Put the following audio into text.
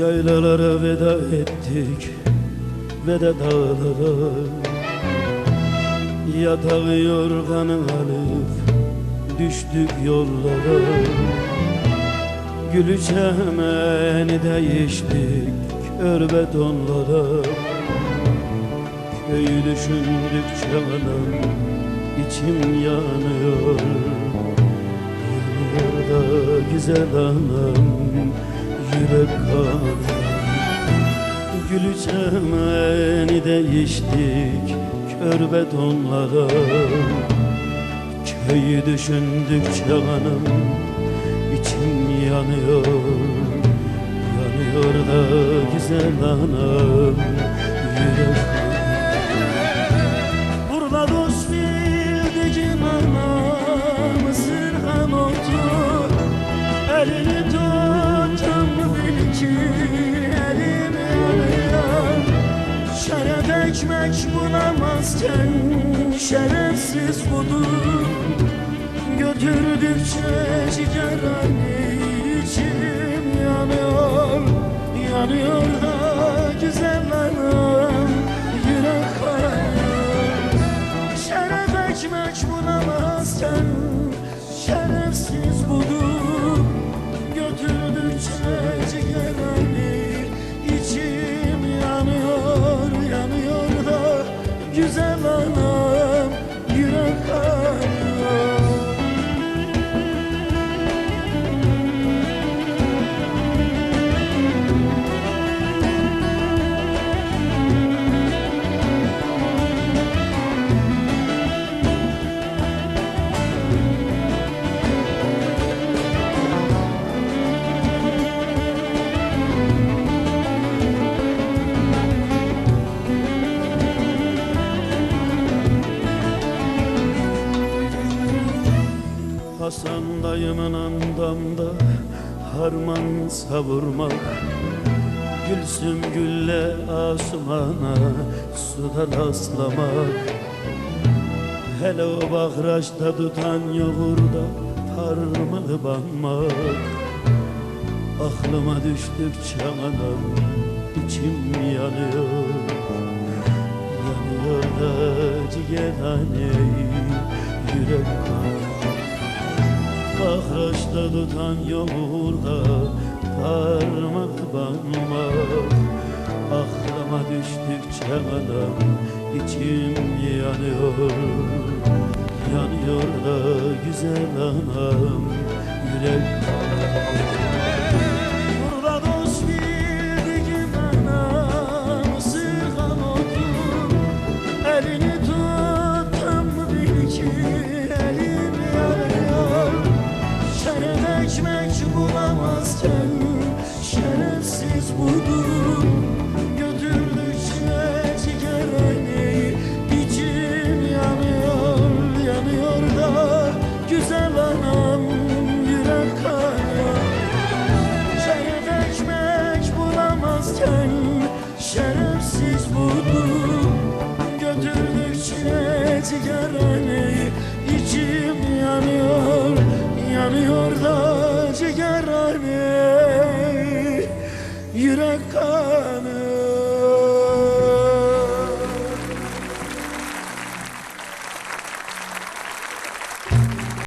Yaylalara veda ettik ve de dağlara. Yatağı yorganı alıp düştük yollara. Gülü çemeni değiştik kör betonlara. Köyü düşündükçe anam içim yanıyor. Yanıyor da güzel anam yürek kanıyor Gülü çemeni değiştik kör betonlara. Köyü düşündükçe anam içim yanıyor. Yanıyor da güzel anam yürek Burada dost bildiğim anam Sırhan otur. Elini ki elim yanıyor Şeref ekmek bulamazken şerefsiz budur. Götürdükçe ciğerani içim yanıyor Yanıyor da Hasan dayımın andamda harman savurmak Gülsüm gülle asumana suda rastlamak Hele o bahraçta tutan yoğurda parmağı banmak Aklıma düştükçe anam içim yanıyor. Yanıyor da ciğerhane yürek Bahraçta tutan yoğurda parmak banmak Aklıma düştükçe anam içim yanıyor. Yanıyor da güzel anam yürek Ciğerani içim yanıyor Yanıyor da ciğerani Yürek kanı